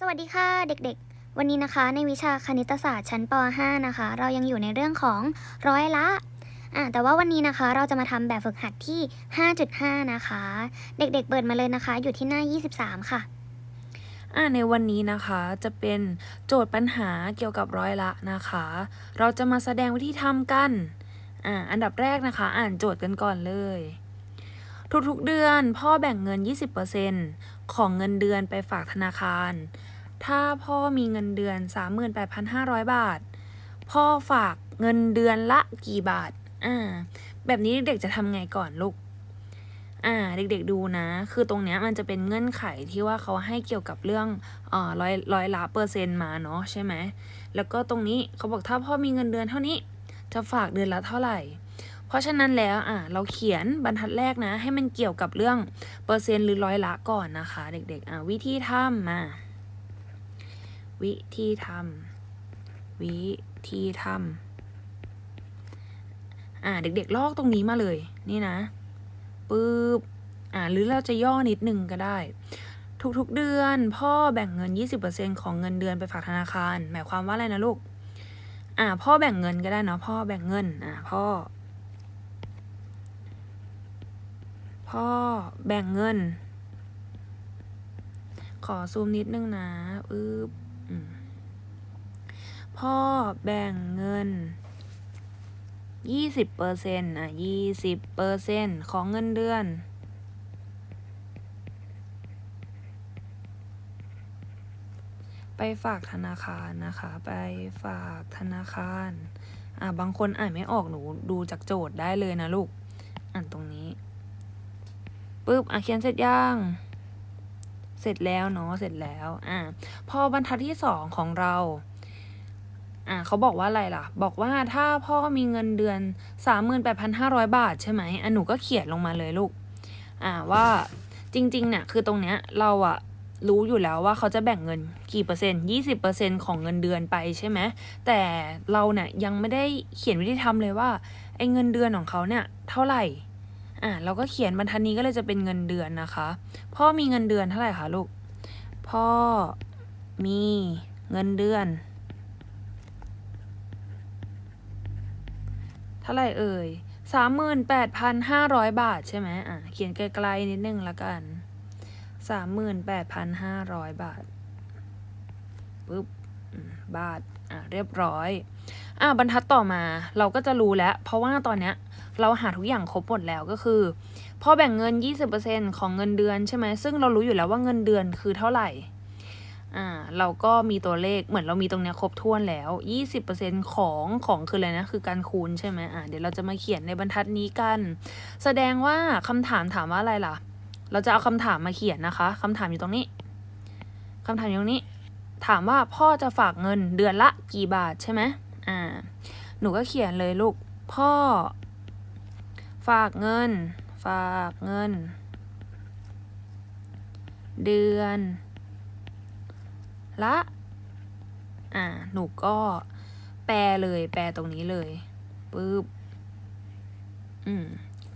สวัสดีค่ะเด็กๆ วันนี้นะคะในวิชาคณิตศาสตร์ชั้นป .5 นะคะ เรายังอยู่ในเรื่องของร้อยละอะแต่ว่าวันนี้นะคะเราจะมาทำแบบฝึกหัดที่ 5.5 นะคะ เด็กๆเปิดมาเลยนะคะ อยู่ที่หน้า 23 ค่ะอ่าในวันนี้นะคะจะเป็นโจทย์ปัญหาเกี่ยวกับร้อยละนะคะ เราจะมาแสดงวิธีทำกันอ่าอันดับแรกนะคะ อ่านโจทย์กันก่อนเลย ทุกๆเดือนพ่อแบ่งเงิน 20% ของเงินเดือนไปฝากธนาคาร ถ้าพ่อมีเงินเดือน 38,500 บาท พ่อฝากเงินเดือนละกี่บาท อ่า แบบนี้เด็กๆจะทำไงก่อนลูก อ่า เด็กๆดูนะ คือตรงเนี้ยมันจะเป็นเงื่อนไขที่ว่าเขาให้เกี่ยวกับเรื่องเอ่อร้อยร้อยละเปอร์เซ็นต์มาเนาะใช่ไหม แล้วก็ตรงนี้เขาบอกถ้าพ่อมีเงินเดือนเท่านี้ จะฝากเดือนละเท่าไหร่ เพราะฉะนั้นแล้วอ่าเราเขียนบรรทัดแรกนะ ให้มันเกี่ยวกับเรื่องเปอร์เซ็นต์หรือร้อยละก่อนนะคะ เด็กๆอ่าวิธีทำมาวิธีทำวิธีทำอ่าเด็กๆลอกตรงนี้มาเลย นี่นะปึ๊บอ่าหรือเราจะย่อนิดนึงก็ได้ ทุกๆเดือน พ่อแบ่งเงิน 20%ของเงินเดือนไปฝากธนาคาร หมายความว่าอะไรนะลูก อ่า พ่อแบ่งเงินก็ได้เนาะพ่อแบ่งเงิน อ่า พ่อ พ่อแบ่งเงิน ขอซูมนิดนึงนะอึ๊บอืมพ่อแบ่งเงินยี่สิบเปอร์เซ็นต์อะยี่สิบเปอร์เซ็นต์ของเงินเดือน ไปฝากธนาคารนะคะ ไปฝากธนาคาร อะ บางคนอ่านไม่ออกหนูดูจากโจทย์ได้เลยนะลูก อ่านตรงนี้ ปึ๊บอะเขียนเสร็จยังเสร็จแล้วเนาะเสร็จแล้วอะพอบรรทัดที่สองของเราอ่าเขาบอกว่าอะไรล่ะ บอกว่าถ้าพ่อมีเงินเดือน38,500บาทใช่ไหมอะหนูก็เขียนลงมาเลยลูกอ่าว่าจริงๆเนี่ยคือตรงเนี้ยเราอะรู้อยู่แล้วว่าเขาจะแบ่งเงินกี่เปอร์เซ็นต์20เปอร์เซ็นต์ของเงินเดือนไปใช่ไหมแต่เราเนี่ยยังไม่ได้เขียนวิธีทำเลยว่าไอ้เงินเดือนของเขาเนี่ยเท่าไหร่ อ่าเราก็เขียนบรรทัดนี้ก็เลยจะเป็นเงินเดือนนะคะ พ่อมีเงินเดือนเท่าไหร่คะลูก พ่อมีเงินเดือน เท่าไหร่เอ่ยสามหมื่นแปดพันห้าร้อยบาทใช่ไหมอะเขียนไกลๆนิดนึงละกันสามหมื่นแปดพันห้าร้อยบาทปึ๊บบาท อะเรียบร้อย อะบรรทัดต่อมาเราก็จะรู้แล้ว เพราะว่าตอนเนี้ย เราหาทุกอย่างครบหมดแล้วก็คือพ่อแบ่งเงิน 20%ของเงินเดือนใช่ไหมซึ่งเรารู้อยู่แล้วว่าเงินเดือนคือเท่าไหร่อ่าเราก็มีตัวเลขเหมือนเรามีตรงเนี้ยครบถ้วนแล้ว 20%ของของคืออะไรนะคือการคูณใช่ไหมอ่าเดี๋ยวเราจะมาเขียนในบรรทัดนี้กัน แสดงว่าคำถามถามว่าอะไรล่ะ เราจะเอาคำถามมาเขียนนะคะคำถามอยู่ตรงนี้คำถามอยู่ตรงนี้ ถามว่าพ่อจะฝากเงินเดือนละกี่บาทใช่ไหมอ่าหนูก็เขียนเลยลูก พ่อ ฝากเงิน ฝากเงิน เดือน ละ อ่า หนูก็แปลเลย แปลตรงนี้เลยปึ๊บ อืม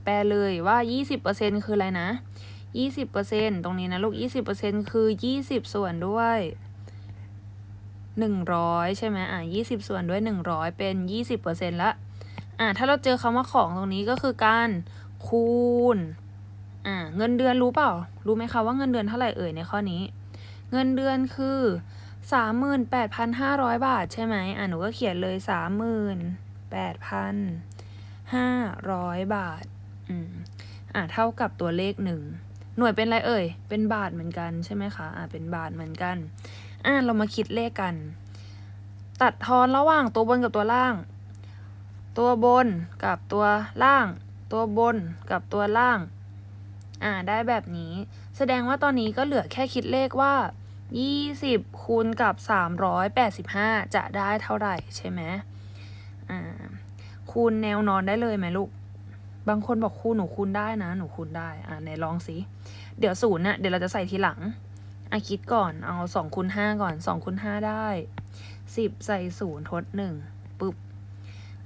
แปลเลยว่า 20%คืออะไรนะ 20%ตรงนี้นะลูก 20%คือ 20 ส่วนด้วย100 ใช่ไหมอ่า20 ส่วนด้วย 100 เป็น 20%ละ อ่าถ้าเราเจอคำว่าของตรงนี้ก็คือการคูณอ่าเงินเดือนรู้เปล่า รู้ไหมคะว่าเงินเดือนเท่าไหร่เอ่ยในข้อนี้ เงินเดือนคือสามหมื่นแปดพันห้าร้อยบาทใช่ไหมอะหนูก็เขียนเลยสามหมื่นแปดพันห้าร้อยบาทอืมอะเท่ากับตัวเลขหนึ่งหน่วยเป็นอะไรเอ่ย เป็นบาทเหมือนกันใช่ไหมคะ อะเป็นบาทเหมือนกัน อะเรามาคิดเลขกัน ตัดทอนระหว่างตัวบนกับตัวล่าง ตัวบนกับตัวล่าง ตัวบนกับตัวล่าง อ่า ได้แบบนี้ แสดงว่าตอนนี้ก็เหลือแค่คิดเลขว่า 20 คูณกับ 385 จะได้เท่าไหร่ใช่ไหมอ่า คูณแนวนอนได้เลยไหมลูก บางคนบอกคูณหนูคูณได้นะ หนูคูณได้ อ่าไหนลองสิ เดี๋ยวศูนย์น่ะ เดี๋ยวเราจะใส่ทีหลังอะคิดก่อน เอา2คูณ5ก่อน2คูณ5ได้ 10 ใส่ศูนย์ทด 1 ปึ๊บ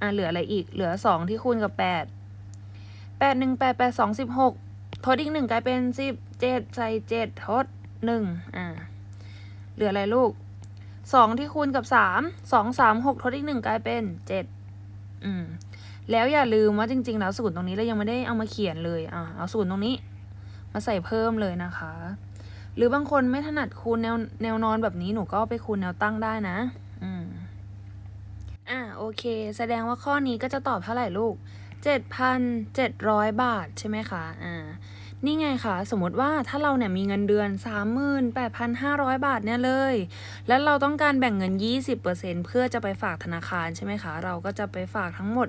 อะเหลืออะไรอีก เหลือ2ที่คูณกับ8 8 1 8 8 2 16ทดอีกหนึ่งกลายเป็นสิบเจ็ดใส่เจ็ดทดหนึ่งอ่าเหลืออะไรลูกสองที่คูณกับสามสองสามหกทดอีกหนึ่งกลายเป็นเจ็ดอืมแล้วอย่าลืมว่าจริง ๆ แล้วศูนย์ตรงนี้เรายังไม่ได้เอามาเขียนเลยอะเอาศูนย์ตรงนี้ มาใส่เพิ่มเลยนะคะ หรือบางคนไม่ถนัดคูณแนวแนวนอนแบบนี้หนูก็ไปคูณแนวตั้งได้นะ อืมอะโอเค แสดงว่าข้อนี้ก็จะตอบเท่าไหร่ลูก 7,700 บาทใช่ไหมคะอ่านี่ไงคะสมมติว่าถ้าเราเนี่ยมีเงินเดือน 38,500 บาทเนี่ยเลย แล้วเราต้องการแบ่งเงิน 20%เพื่อจะไปฝากธนาคารใช่ไหมคะ เราก็จะไปฝากทั้งหมด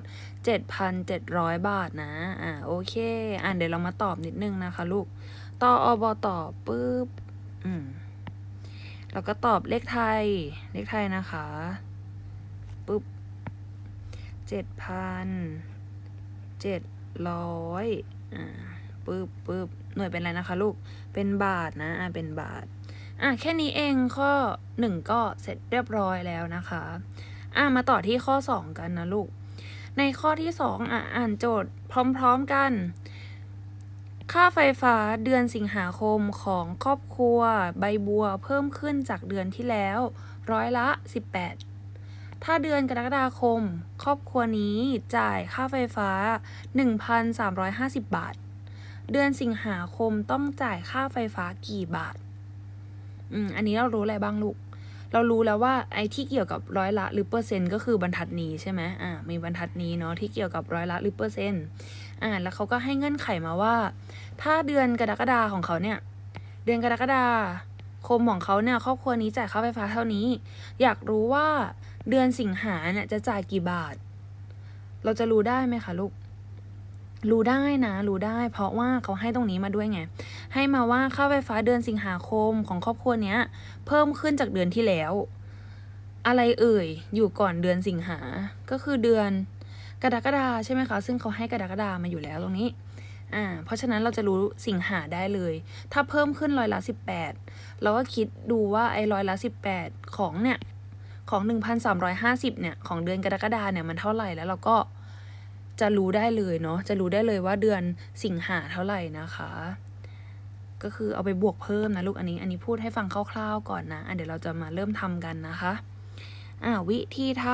7,700 บาทนะอ่าโอเค อ่าเดี๋ยวเรามาตอบนิดนึงนะคะลูกต่ออบตอบปุ๊บอืมแล้วก็ตอบเลขไทยเลขไทยนะคะ เจ็ดพันเจ็ดร้อยอ่าปึ๊บปึ๊บหน่วยเป็นอะไรนะคะลูก เป็นบาทนะอ่าเป็นบาท อะแค่นี้เองข้อหนึ่งก็เสร็จเรียบร้อยแล้วนะคะ อะมาต่อที่ข้อสองกันนะลูก ในข้อที่สองอะอ่านโจทย์พร้อมๆกัน ค่าไฟฟ้าเดือนสิงหาคมของครอบครัว ใบบัวเพิ่มขึ้นจากเดือนที่แล้ว ร้อยละ 18 ถ้าเดือนกรกฎาคม ครอบครัวนี้จ่ายค่าไฟฟ้า 1,350 บาท เดือนสิงหาคมต้องจ่ายค่าไฟฟ้ากี่บาท อืม อันนี้เรารู้อะไรบ้างลูก เรารู้แล้วว่าไอ้ที่เกี่ยวกับร้อยละหรือเปอร์เซ็นต์ก็คือบรรทัดนี้ใช่ไหมอ่า มีบรรทัดนี้เนาะที่เกี่ยวกับร้อยละหรือเปอร์เซ็นต์อ่า แล้วเขาก็ให้เงื่อนไขมาว่า ถ้าเดือนกรกฎาของเขาเนี่ย เดือนกรกฎาคมของเขาเนี่ยครอบครัวนี้จ่ายค่าไฟฟ้าเท่านี้ อยากรู้ว่า เดือนสิงหาเนี่ยจะจ่ายกี่บาท เราจะรู้ได้ไหมคะลูก รู้ได้นะ รู้ได้ เพราะว่าเขาให้ตรงนี้มาด้วยไง ให้มาว่าค่าไฟฟ้าเดือนสิงหาคมของครอบครัวเนี้ย เพิ่มขึ้นจากเดือนที่แล้ว อะไรเอ่ย อยู่ก่อนเดือนสิงหา ก็คือเดือนกรกฎาใช่ไหมคะ ซึ่งเขาให้กรกฎามาอยู่แล้วตรงนี้อ่า เพราะฉะนั้นเราจะรู้สิงหาได้เลย ถ้าเพิ่มขึ้นร้อยละสิบแปดเราก็คิดดูว่าไอ้ร้อยละสิบแปดของเนี่ย ของหนึ่งพันสามร้อยห้าสิบเนี่ยของเดือนกรกฎาเนี่ยมันเท่าไหร่แล้วเราก็จะรู้ได้เลยเนาะจะรู้ได้เลยว่าเดือนสิงหาเท่าไหร่นะคะ ก็คือเอาไปบวกเพิ่มนะลูกอันนี้ อันนี้พูดให้ฟังคร่าวๆก่อนนะอะเดี๋ยวเราจะมาเริ่มทำกันนะคะอ่าวิธีท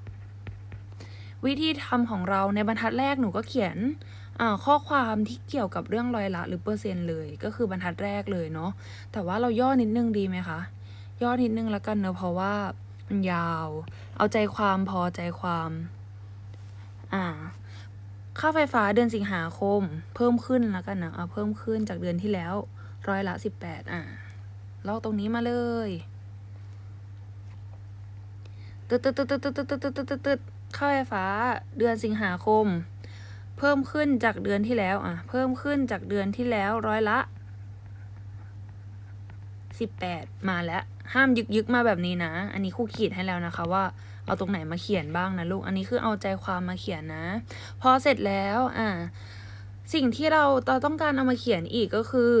ำวิธีทำของเราในบรรทัดแรกหนูก็เขียนข้อความที่เกี่ยวกับเรื่องรอยละหรือเปอร์เซ็นต์เลย ก็คือบรรทัดแรกเลยเนาะแต่ว่าเราย่อนิดนึงดีไหมคะ ย่อนิดนึงแล้วกันเนอะเพราะว่ามันยาว เอาใจความพอใจความ อ่า ค่าไฟฟ้าเดือนสิงหาคม เพิ่มขึ้นแล้วกันนะเอาเพิ่มขึ้นจากเดือนที่แล้ว ร้อยละสิบแปดอ่าลอกตรงนี้มาเลยตึ๊ดตึ๊ดตึ๊ดตึ๊ดตึ๊ดตึ๊ดตึ๊ดตึ๊ดตึ๊ดตึ๊ดค่าไฟฟ้าเดือนสิงหาคม เพิ่มขึ้นจากเดือนที่แล้วอะ เพิ่มขึ้นจากเดือนที่แล้วร้อยละสิบแปดมาแล้ว ห้ามยึกยึกมาแบบนี้นะ อันนี้ครูขีดให้แล้วนะคะว่าเอาตรงไหนมาเขียนบ้างนะลูก อันนี้คือเอาใจความมาเขียนนะ พอเสร็จแล้ว อ่า สิ่งที่เราต้องการเอามาเขียนอีกก็คือ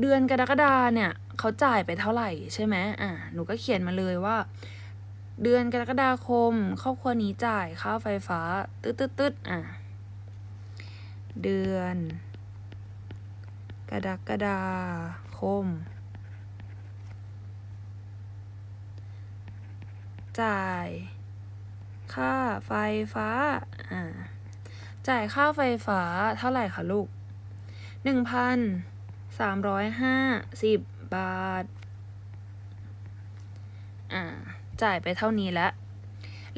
เดือนกรกฎาเนี่ยเขาจ่ายไปเท่าไหร่ใช่ไหมอ่า หนูก็เขียนมาเลยว่า เดือนกรกฎาคม ครอบครัวนี้จ่ายค่าไฟฟ้า ตึ๊ดตึ๊ดตึ๊ดอะเดือน กรกฎาคม จ่าย ค่าไฟฟ้า อ่า จ่ายค่าไฟฟ้าเท่าไหร่คะลูกหนึ่งพันสามร้อยห้าสิบบาท อ่า จ่ายไปเท่านี้แล้ว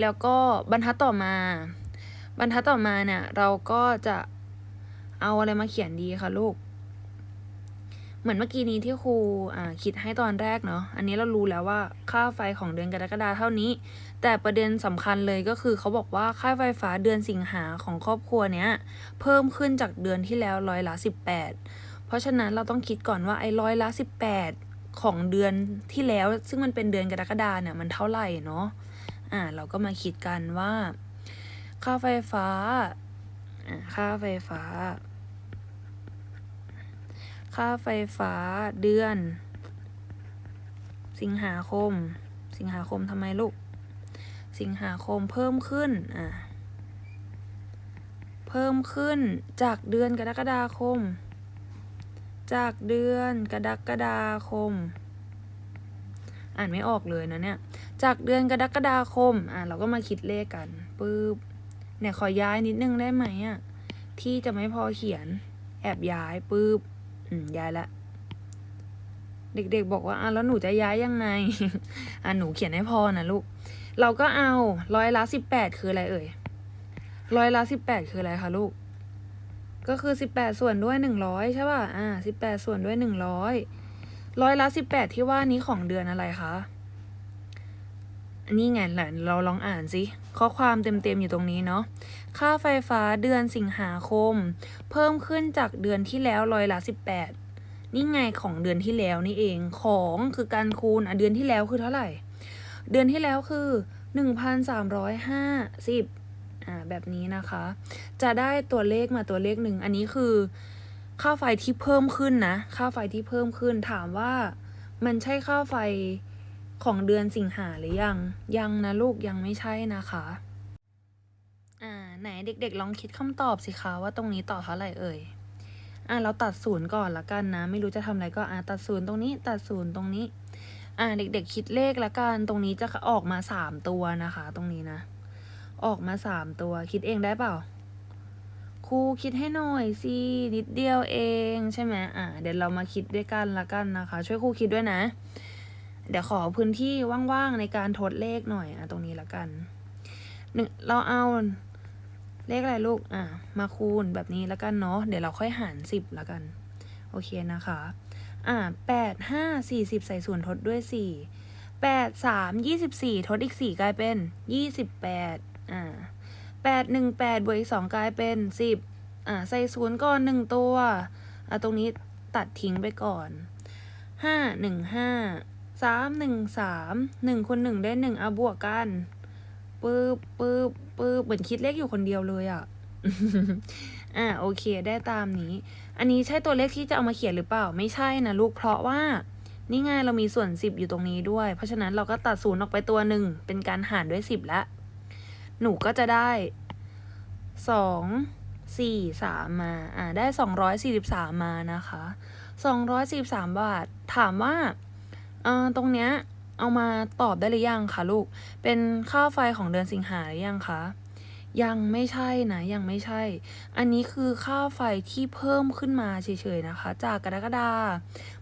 แล้วก็บรรทัดต่อมา บรรทัดต่อมาเนี่ย เราก็จะเอาอะไรมาเขียนดีคะลูก เหมือนเมื่อกี้นี้ที่ครูคิดให้ตอนแรกเนาะ อันนี้เรารู้แล้วว่าค่าไฟของเดือนกรกฎาเท่านี้ แต่ประเด็นสำคัญเลยก็คือเขาบอกว่าค่าไฟฟ้าเดือนสิงหาของครอบครัวเนี้ยเพิ่มขึ้นจากเดือนที่แล้วร้อยละสิบแปดเพราะฉะนั้นเราต้องคิดก่อนว่าไอ้ร้อยละสิบแปดของเดือนที่แล้ว ซึ่งมันเป็นเดือนกรกฎาเนี่ยมันเท่าไหร่เนาะ อ่าเราก็มาคิดกันว่า ค่าไฟฟ้าอ่าค่าไฟฟ้า ค่าไฟฟ้าเดือน สิงหาคม สิงหาคมทำไมลูก สิงหาคมเพิ่มขึ้น อ่าเพิ่มขึ้นจากเดือนกรกฎาคม จากเดือนกรกฎาคม อ่านไม่ออกเลยนะเนี่ย จากเดือนกรกฎาคม อะเราก็มาคิดเลขกันปึ๊บ เนี่ยขอย้ายนิดนึงได้ไหมอะ ที่จะไม่พอเขียน แอบย้ายปึ๊บ อืมย้ายละเด็กๆบอกว่าอะแล้วหนูจะย้ายยังไง อะหนูเขียนให้พอนะลูก เราก็เอาร้อยละสิบแปดคืออะไรเอ่ยร้อยละสิบแปดคืออะไรคะลูก ก็คือสิบแปดส่วนด้วยหนึ่งร้อยใช่ป่ะ อ่าสิบแปดส่วนด้วยหนึ่งร้อยร้อยละสิบแปดที่ว่านี้ของเดือนอะไรคะ นนี้ไงแหละเราลองอ่านสิข้อความเต็มๆอยู่ตรงนี้เนาะค่าไฟฟ้าเดือนสิงหาคม เพิ่มขึ้นจากเดือนที่แล้วร้อยละสิบแปดนี่ไงของเดือนที่แล้วนี่เองของคือการคูณอะเดือนที่แล้วคือเท่าไหร่ เดือนที่แล้วคือหนึ่งพันสามร้อยห้าสิบอ่าแบบนี้นะคะ จะได้ตัวเลขมาตัวเลขหนึ่งอันนี้คือ ค่าไฟที่เพิ่มขึ้นนะ ค่าไฟที่เพิ่มขึ้นถามว่ามันใช่ค่าไฟ ของเดือนสิงหาหรือยัง ยังนะลูกยังไม่ใช่นะคะ อ่า ไหนเด็กๆ ลองคิดคำตอบสิคะว่าตรงนี้ต่อเท่าไหร่เอ่ย อ่าเราตัดศูนย์ก่อนละกันนะ ไม่รู้จะทำอะไรก็อ่าตัดศูนย์ตรงนี้ตัดศูนย์ตรงนี้ อ่าเด็กๆ คิดเลขละกันตรงนี้จะออกมาสามตัวนะคะ ตรงนี้นะ ออกมาสามตัวคิดเองได้เปล่าครูคิดให้หน่อยสินิดเดียวเองใช่ไหมอ่าเดี๋ยวเรามาคิดด้วยกันละกันนะคะ ช่วยครูคิดด้วยนะ เดี๋ยวขอพื้นที่ว่างๆในการทดเลขหน่อยอะตรงนี้ละกันหนึ่งเราเอาเลขอะไรลูกอะมาคูณแบบนี้ละกันเนาะเดี๋ยวเราค่อยหารสิบละกัน โอเคนะคะ อ่าแปดห้าสี่สิบใส่ส่วนทดด้วยสี่แปดสามยี่สิบสี่ทดอีกสี่กลายเป็นยี่สิบแปดอ่าแปดหนึ่งแปดบวกอีกสองกลายเป็นสิบอ่าใส่ศูนย์ก่อนหนึ่งตัวอ่าตรงนี้ตัดทิ้งไปก่อนห้าหนึ่งห้า สามหนึ่งสามหนึ่งคูณหนึ่งได้หนึ่งเอาบวกกันปึ๊บปึ๊บปึ๊บเหมือนคิดเลขอยู่คนเดียวเลยอะอ่าโอเคได้ตามนี้ อันนี้ใช่ตัวเลขที่จะเอามาเขียนหรือเปล่า ไม่ใช่นะลูกเพราะว่า นี่ไงเรามีส่วนสิบอยู่ตรงนี้ด้วย เพราะฉะนั้นเราก็ตัดศูนย์ออกไปตัวหนึ่งเป็นการหารด้วยสิบละหนูก็จะได้สองสี่สามมาอ่าได้สองร้อยสี่สิบสามมานะคะสองร้อยสี่สามบาทถามว่า ตรงเนี้ยเอามาตอบได้หรือยังคะลูก เป็นค่าไฟของเดือนสิงหาหรือยังคะ ยังไม่ใช่นะ ยังไม่ใช่ อันนี้คือค่าไฟที่เพิ่มขึ้นมาเฉยๆนะคะ จากกรกฎา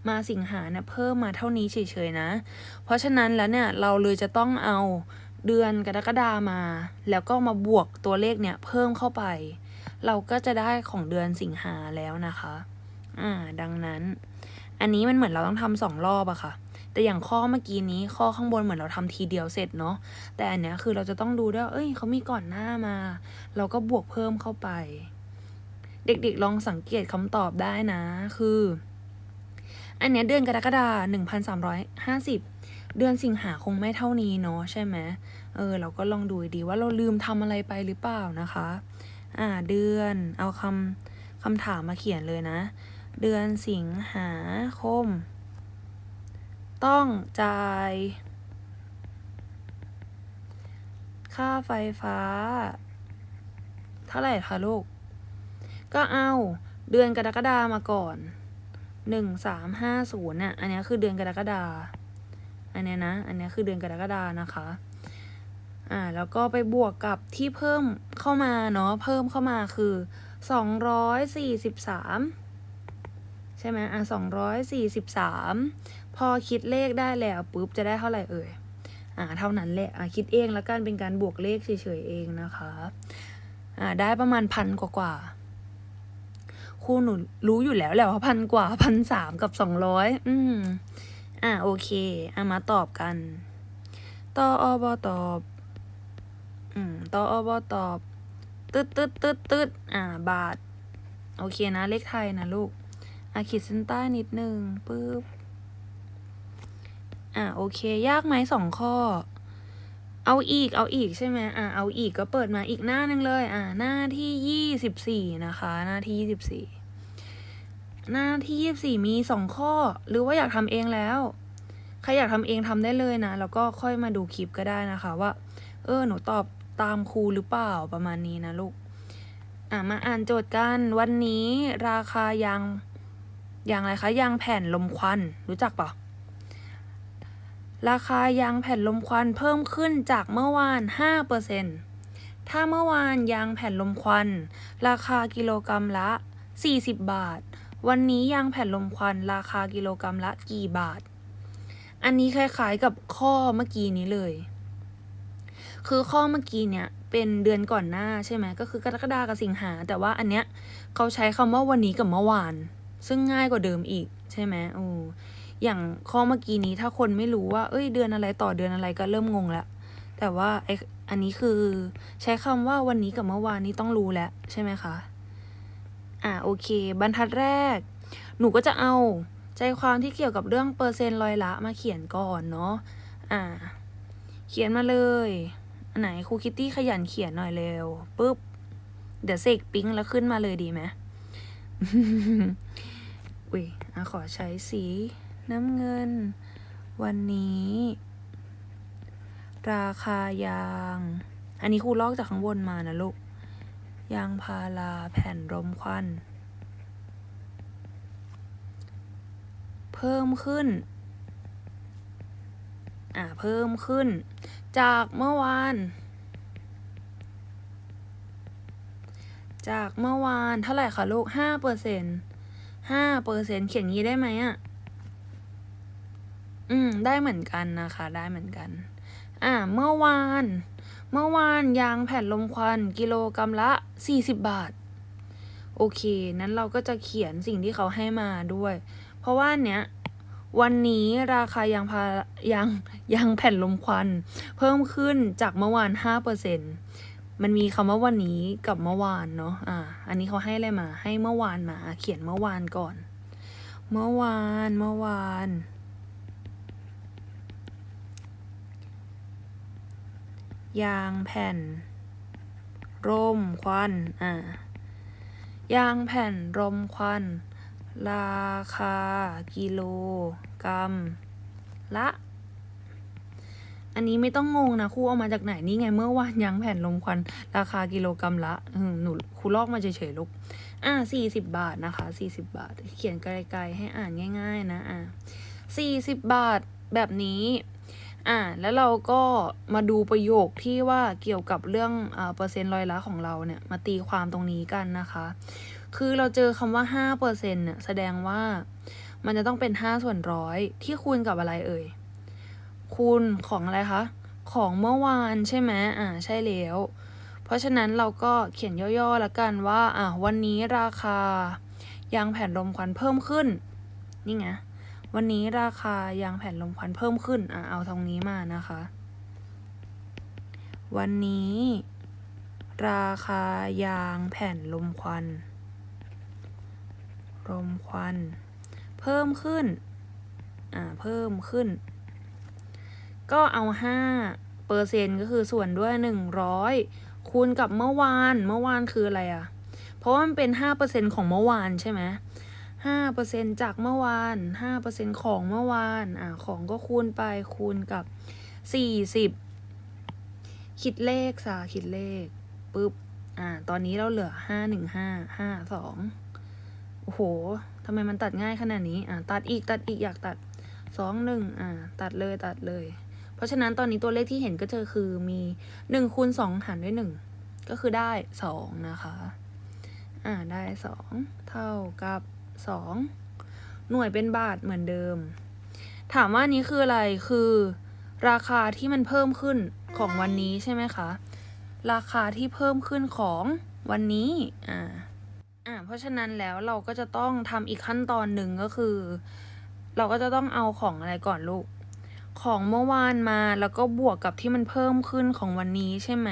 มาสิงหาเนี่ยเพิ่มมาเท่านี้เฉยๆนะ เพราะฉะนั้นแล้วเนี่ยเราเลยจะต้องเอาเดือนกรกฎามา แล้วก็มาบวกตัวเลขเนี่ยเพิ่มเข้าไป เราก็จะได้ของเดือนสิงหาแล้วนะคะ อ่า ดังนั้น อันนี้มันเหมือนเราต้องทำสองรอบอะค่ะ แต่อย่างข้อเมื่อกี้นี้ข้อข้างบนเหมือนเราทำทีเดียวเสร็จเนาะแต่อันเนี้ยคือเราจะต้องดูด้วยเอ้ยเขามีก่อนหน้ามา เราก็บวกเพิ่มเข้าไป เด็กๆลองสังเกตคำตอบได้นะ คือ อันเนี้ยเดือนกรกฎาหนึ่งพันสามร้อยห้าสิบเดือนสิงหาคงไม่เท่านี้เนาะใช่ไหมเออ เราก็ลองดูดีว่าเราลืมทำอะไรไปหรือเปล่านะคะ อ่า เดือนเอาคำคำถามมาเขียนเลยนะ เดือนสิงหาคม ต้องจ่าย ค่าไฟฟ้า เท่าไหร่คะลูก ก็เอาเดือนกรกฎามาก่อนหนึ่งสามห้าศูนย์เนี่ยอันนี้คือเดือนกรกฎาอันเนี้ยนะ อันนี้คือเดือนกรกฎานะคะ อ่า แล้วก็ไปบวกกับที่เพิ่มเข้ามาเนาะ เพิ่มเข้ามาคือสองร้อยสี่สิบสามใช่ไหมอะสองร้อยสี่สิบสาม พอคิดเลขได้แล้วปุ๊บจะได้เท่าไหร่เอ่ย อ่า เท่านั้นแหละอะคิดเองแล้วกันเป็นการบวกเลขเฉยๆเองนะคะ อ่า ได้ประมาณพันกว่าๆครูหนูรู้อยู่แล้วแหละว่าพันกว่าพันสามกับสองร้อยอืม อ่าโอเคอ่ามาตอบกันตออบตอบอืมตออบตอบตึ๊ดตึ๊ดตึ๊ดตึ๊ดอ่า บาท โอเคนะ เลขไทยนะลูก อะขีดเส้นใต้นิดนึงปึ๊บ อ่าโอเค ยากไหมสองข้อ เอาอีกเอาอีกใช่ไหมอ่าเอาอีกก็เปิดมาอีกหน้านึงเลย อ่าหน้าที่ยี่สิบสี่นะคะ หน้าที่ยี่สิบสี่หน้าที่ยี่สี่มีสองข้อ หรือว่าอยากทำเองแล้ว ใครอยากทำเองทำได้เลยนะ แล้วก็ค่อยมาดูคลิปก็ได้นะคะว่า เออหนูตอบตามครูหรือเปล่าประมาณนี้นะลูก อะมาอ่านโจทย์กัน วันนี้ราคายางยางอะไรคะยางแผ่นลมควันรู้จักปะ ราคายางแผ่นลมควันเพิ่มขึ้นจากเมื่อวาน 5%ถ้าเมื่อวานยางแผ่นลมควัน ราคากิโลกรรัมละ 40 บาท วันนี้ยางแผ่นลมควัน ราคากิโลกรรัมละกี่บาท อันนี้คล้ายๆกับข้อเมื่อกี้นี้เลย คือข้อเมื่อกี้เนี่ยเป็นเดือนก่อนหน้าใช่ไหมก็คือกรกฎากับสิงหา แต่ว่าอันเนี้ยเขาใช้คำว่าวันนี้กับเมื่อวาน ซึ่งง่ายกว่าเดิมอีกใช่ไหมโอ้ อย่างข้อเมื่อกี้นี้ถ้าคนไม่รู้ว่า เอ้ย เดือนอะไรต่อเดือนอะไรก็เริ่มงงแล้ว แต่ว่าไออันนี้คือใช้คำว่าวันนี้กับเมื่อวานนี้ต้องรู้แล้วใช่ไหมคะ อ่าโอเค บรรทัดแรก หนูก็จะเอาใจความที่เกี่ยวกับเรื่องเปอร์เซ็นต์ร้อยละมาเขียนก่อนเนาะ อ่า เขียนมาเลยอันไหนครูคิตตี้ขยันเขียนหน่อยเร็วปุ๊บ เดี๋ยวเสกปิ๊งแล้วขึ้นมาเลยดีไหมอุ้ยอขอใช้สี น้ำเงิน วันนี้ ราคายาง อันนี้ครูลอกจากข้างบนมานะลูก ยางพาราแผ่นรมควันเพิ่มขึ้น อ่า เพิ่มขึ้น จากเมื่อวาน จากเมื่อวานเท่าไหร่คะลูกห้าเปอร์เซ็นห้าเปอร์เซ็นเขียนงี้ได้ไหมอะ อืม ได้เหมือนกันนะคะ ได้เหมือนกัน อ่า เมื่อวาน เมื่อวานยางแผ่นลมควัน กิโลกรรัมละสี่สิบบาท โอเค นั้นเราก็จะเขียนสิ่งที่เขาให้มาด้วย เพราะว่าเนี้ยวันนี้ราคายางพายางยางแผ่นลมควัน เพิ่มขึ้นจากเมื่อวานห้าเปอร์เซ็นมันมีคำว่าวันนี้กับเมื่อวานเนาะ อ่า อันนี้เขาให้อะไรมา ให้เมื่อวานมา เขียนเมื่อวานก่อน เมื่อวาน เมื่อวาน ยางแผ่น ร่มควัน อ่ายางแผ่นรมควัน ราคา กิโลกรัมละ อันนี้ไม่ต้องงงนะครูเอามาจากไหนนี่ไง เมื่อวานยางแผ่นลมควัน ราคากิโลกรัมละหนูครูลอกมาเฉยๆลูกอ่าสี่สิบบาทนะคะสี่สิบบาท เขียนไกลๆให้อ่านง่าย ๆ นะอ่าสี่สิบบาทแบบนี้ อ่า แล้วเราก็มาดูประโยคที่ว่าเกี่ยวกับเรื่องอ่าเปอร์เซ็นต์รอยละของเราเนี่ย มาตีความตรงนี้กันนะคะ คือเราเจอคำว่าห้าเปอร์เซ็นต์เนี่ยแสดงว่ามันจะต้องเป็นห้าส่วนร้อยที่คูณกับอะไรเอ่ย คูณของอะไรคะ ของเมื่อวานใช่ไหมอ่า ใช่แล้ว เพราะฉะนั้นเราก็เขียนย่อๆแล้วกันว่า อ่าวันนี้ราคายางแผ่นลมควันเพิ่มขึ้น นี่ไง วันนี้ราคายางแผ่นลมควันเพิ่มขึ้นอ่าเอาตรงนี้มานะคะ วันนี้ ราคายางแผ่นลมควันลมควัน เพิ่มขึ้นอ่าเพิ่มขึ้น ก็เอาห้าเปอร์เซ็นต์ก็คือส่วนด้วยหนึ่งร้อยคูณกับเมื่อวาน เมื่อวานคืออะไรอะ่ะ เพราะว่ามันเป็นห้าเปอร์เซ็นของเมื่อวานใช่ไหม ห้าเปอร์เซ็นจากเมื่อวานห้าเปอร์เซ็นของเมื่อวาน อ่า ของก็คูณไปคูณกับสี่สิบคิดเลขสาคิดเลขปุ๊บ อ่า ตอนนี้เราเหลือห้าหนึ่งห้าห้าสองโอ้โหทำไมมันตัดง่ายขนาดนี้ อ่า ตัดอีกตัดอีกอยากตัดสองหนึ่งอ่า ตัดเลยตัดเลย เพราะฉะนั้นตอนนี้ตัวเลขที่เห็นก็เจอคือมีหนึ่งคูณสองหารด้วยหนึ่งก็คือได้สองนะคะ อ่า ได้สองเท่ากับ สองหน่วยเป็นบาทเหมือนเดิม ถามว่านี้คืออะไร คือ ราคาที่มันเพิ่มขึ้นของวันนี้ใช่ไหมคะ ราคาที่เพิ่มขึ้นของวันนี้ อ่า อ่า เพราะฉะนั้นแล้วเราก็จะต้องทำอีกขั้นตอนหนึ่งก็คือ เราก็จะต้องเอาของอะไรก่อนลูก ของเมื่อวานมาแล้วก็บวกกับที่มันเพิ่มขึ้นของวันนี้ใช่ไหม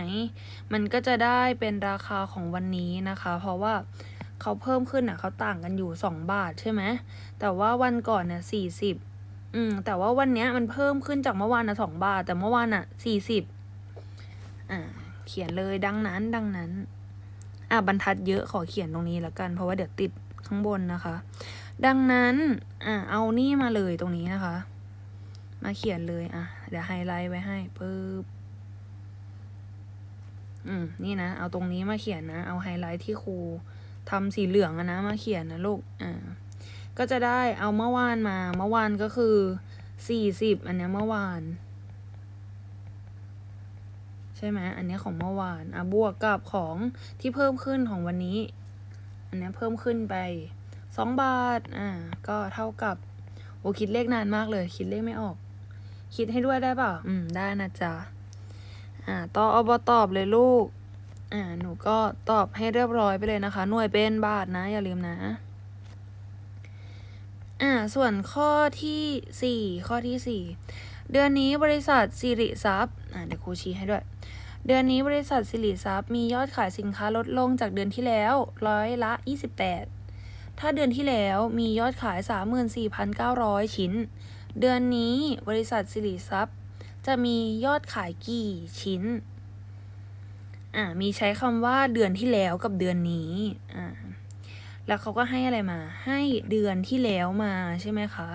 มันก็จะได้เป็นราคาของวันนี้นะคะ เพราะว่า เขาเพิ่มขึ้นอะเขาต่างกันอยู่สองบาทใช่ไหมแต่ว่าวันก่อนเนี่ยสี่สิบอืมแต่ว่าวันเนี้ยมันเพิ่มขึ้นจากเมื่อวานนะสองบาท แต่เมื่อวานอะสี่สิบอ่าเขียนเลยดังนั้นดังนั้น อะบรรทัดเยอะขอเขียนตรงนี้ล้วกัน เพราะว่าเดี๋ยวติดข้างบนนะคะ ดังนั้นอะเอานี่มาเลยตรงนี้นะคะ มาเขียนเลยอะเดี๋ยวไฮไลท์ไว้ให้ปึ๊บอืมนี่นะ เอาตรงนี้มาเขียนนะ เอาไฮไลท์ที่ครู ทำสีเหลืองอะนะมาเขียนนะลูก อ่า ก็จะได้เอาเมื่อวานมา เมื่อวานก็คือสี่สิบอันนี้เมื่อวาน ใช่ไหมอันนี้ของเมื่อวาน อะบวกกับของที่เพิ่มขึ้นของวันนี้ อันนี้เพิ่มขึ้นไปสองบาท อ่า ก็เท่ากับ โอ้คิดเลขนานมากเลย คิดเลขไม่ออก คิดให้ด้วยได้เปล่า อืม ได้นะจ๊ะ อ่า ต่ออบตอบเลยลูก อ่าหนูก็ตอบให้เรียบร้อยไปเลยนะคะ หน่วยเป็นบาทนะ อย่าลืมนะ อ่า ส่วนข้อที่สี่ข้อที่สี่เดือนนี้บริษัทสิริทรัพย์อ่าเดี๋ยวครูชี้ให้ด้วย เดือนนี้บริษัทสิริทรัพย์มียอดขายสินค้าลดลงจากเดือนที่แล้วร้อยละ28ถ้าเดือนที่แล้วมียอดขาย 34,900 ชิ้น เดือนนี้บริษัทสิริทรัพย์ จะมียอดขายกี่ชิ้น อ่ามีใช้คำว่าเดือนที่แล้วกับเดือนนี้อ่าแล้วเขาก็ให้อะไรมา ให้เดือนที่แล้วมาใช่ไหมคะ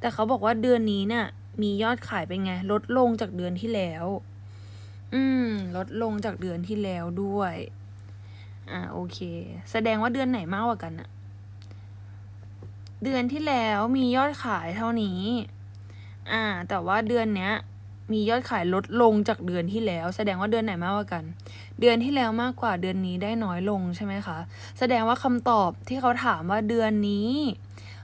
แต่เขาบอกว่าเดือนนี้น่ะ มียอดขายเป็นไง ลดลงจากเดือนที่แล้ว อืม ลดลงจากเดือนที่แล้วด้วย อ่าโอเค แสดงว่าเดือนไหนมากกว่ากันอะเดือนที่แล้วมียอดขายเท่านี้ อ่า แต่ว่าเดือนเนี้ย มียอดขายลดลงจากเดือนที่แล้ว แสดงว่าเดือนไหนมากกว่ากัน เดือนที่แล้วมากกว่าเดือนนี้ได้น้อยลงใช่ไหมคะ แสดงว่าคำตอบที่เขาถามว่าเดือนนี้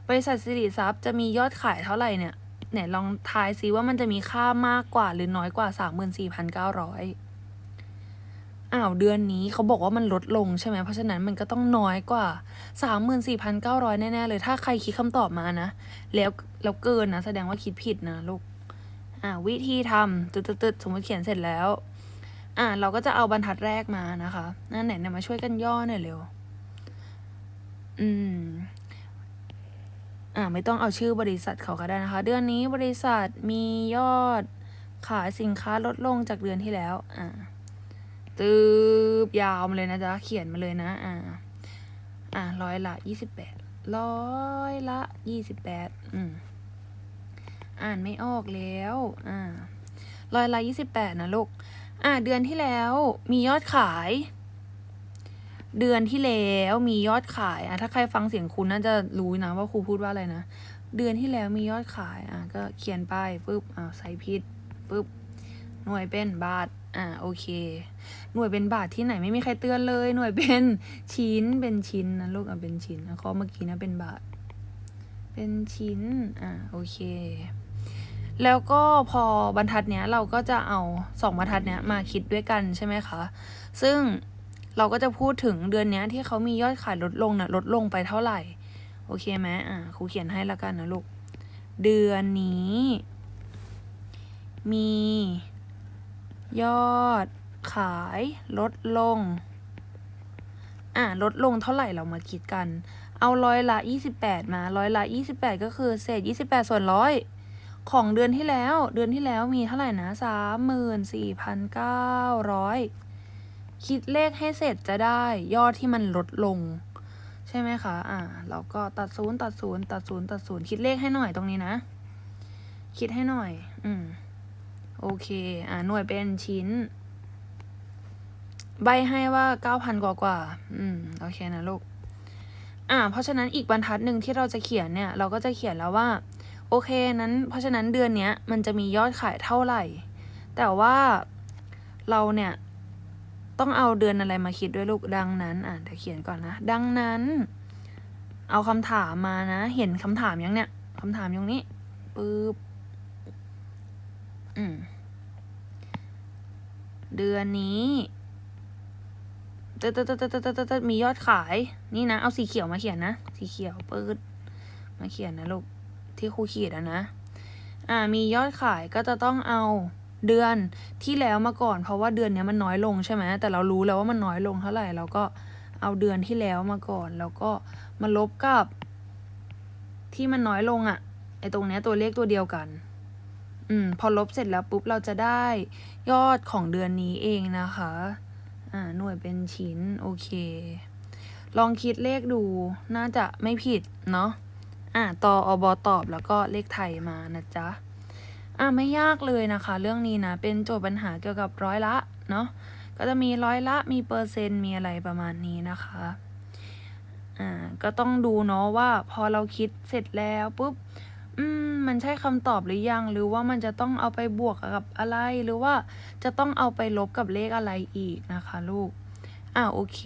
บริษัทสิริทรัพย์จะมียอดขายเท่าไหร่เนี่ยไหนลองทายซิว่ามันจะมีค่ามากกว่าหรือน้อยกว่าสามหมื่นสี่พันเก้าร้อยอ้าวเดือนนี้เขาบอกว่ามันลดลงใช่ไหมเพราะฉะนั้นมันก็ต้องน้อยกว่าสามหมื่นสี่พันเก้าร้อยแน่ๆเลย ถ้าใครคิดคำตอบมานะ แล้วแล้วเกินนะ แสดงว่าคิดผิดนะลูกอ่าวิธีทำตึ๊ดๆสมมติเขียนเสร็จแล้ว อ่าเราก็จะเอาบรรทัดแรกมานะคะนั่นไหนเนี่ยมาช่วยกันย่อหน่อยเร็ว อืม อ่าไม่ต้องเอาชื่อบริษัทเขาก็ได้นะคะ เดือนนี้บริษัทมียอดขายสินค้าลดลงจากเดือนที่แล้ว อ่าตืบยาวมาเลยนะจ๊ะ เขียนมาเลยนะ อ่า อ่าร้อยละยี่สิบแปดร้อยละยี่สิบแปดอืม อ่านไม่ออกแล้ว อ่าร้อยละยี่สิบแปดนะลูก อ่าเดือนที่แล้วมียอดขาย เดือนที่แล้วมียอดขายอะถ้าใครฟังเสียงคุณน่าจะรู้นะว่าครูพูดว่าอะไรนะ เดือนที่แล้วมียอดขายอะก็เขียนไปปุ๊บอ่าใส่พิษปุ๊บหน่วยเป็นบาทอ่าโอเค หน่วยเป็นบาทที่ไหนไม่มีใครเตือนเลย หน่วยเป็นชิ้นเป็นชิ้นนะลูกอะเป็นชิ้นนะข้อเมื่อกี้นะเป็นบาท เป็นชิ้นอ่าโอเค แล้วก็พอบรรทัดเนี้ยเราก็จะเอาสองบรรทัดเนี้ยมาคิดด้วยกันใช่ไหมคะ ซึ่งเราก็จะพูดถึงเดือนเนี้ยที่เขามียอดขายลดลงน่ะลดลงไปเท่าไหร่ โอเคไหมอ่าครูเขียนให้ละกันนะลูก เดือนนี้ มี ยอดขายลดลง อ่าลดลงเท่าไหร่เรามาคิดกัน เอาร้อยละยี่สิบแปดมาร้อยละยี่สิบแปดก็คือเศษยี่สิบแปดส่วนร้อย ของเดือนที่แล้ว เดือนที่แล้วมีเท่าไหร่นะสามหมื่นสี่พันเก้าร้อยคิดเลขให้เสร็จจะได้ยอดที่มันลดลง ใช่ไหมคะ อ่า เราก็ตัดศูนย์ตัดศูนย์ตัดศูนย์ตัดศูนย์คิดเลขให้หน่อยตรงนี้นะ คิดให้หน่อย อืม โอเค อ่าหน่วยเป็นชิ้น ใบให้ว่าเก้าพันกว่ากว่า อืม โอเคนะลูก อ่า เพราะฉะนั้นอีกบรรทัดหนึ่งที่เราจะเขียนเนี่ย เราก็จะเขียนแล้วว่า โอเคนั้น เพราะฉะนั้นเดือนนี้มันจะมียอดขายเท่าไหร่ แต่ว่าเราเนี่ยต้องเอาเดือนอะไรมาคิดด้วยลูกดังนั้น อะเดี๋ยวเขียนก่อนนะ ดังนั้น เอาคำถามมานะ เห็นคำถามยังเนี่ยคำถามตรงนี้ปึ๊บอืมเดือนนี้ตึ๊ดตึ๊ดตึ๊ดตึ๊ดตึ๊ดตึ๊ดมียอดขาย นี่นะ เอาสีเขียวมาเขียนนะ สีเขียวปืดมาเขียนนะลูก ที่ครูขีดอะนะ อ่ามียอดขายก็จะต้องเอาเดือนที่แล้วมาก่อน เพราะว่าเดือนนี้มันน้อยลงใช่ไหมแต่เรารู้แล้วว่ามันน้อยลงเท่าไหร่เราก็เอาเดือนที่แล้วมาก่อน แล้วก็มาลบกับ ที่มันน้อยลงอะไอตรงเนี้ยตัวเลขตัวเดียวกัน อืมพอลบเสร็จแล้วปุ๊บเราจะได้ยอดของเดือนนี้เองนะคะ อ่าหน่วยเป็นชิ้นโอเค ลองคิดเลขดูน่าจะไม่ผิดเนาะ อ่าตออบอตอบแล้วก็เลขไทยมานะจ๊ะอ่าไม่ยากเลยนะคะ เรื่องนี้นะ เป็นโจทย์ปัญหาเกี่ยวกับร้อยละเนาะก็จะมีร้อยละมีเปอร์เซ็นต์มีอะไรประมาณนี้นะคะอ่าก็ต้องดูเนาะว่าพอเราคิดเสร็จแล้วปุ๊บอืมมันใช่คำตอบหรือยัง หรือว่ามันจะต้องเอาไปบวกกับอะไร หรือว่าจะต้องเอาไปลบกับเลขอะไรอีกนะคะ ลูกอ่าโอเค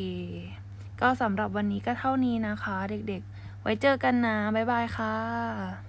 ก็สำหรับวันนี้ก็เท่านี้นะคะ เด็กๆ ไว้เจอกันนะ บ๊ายบายค่ะ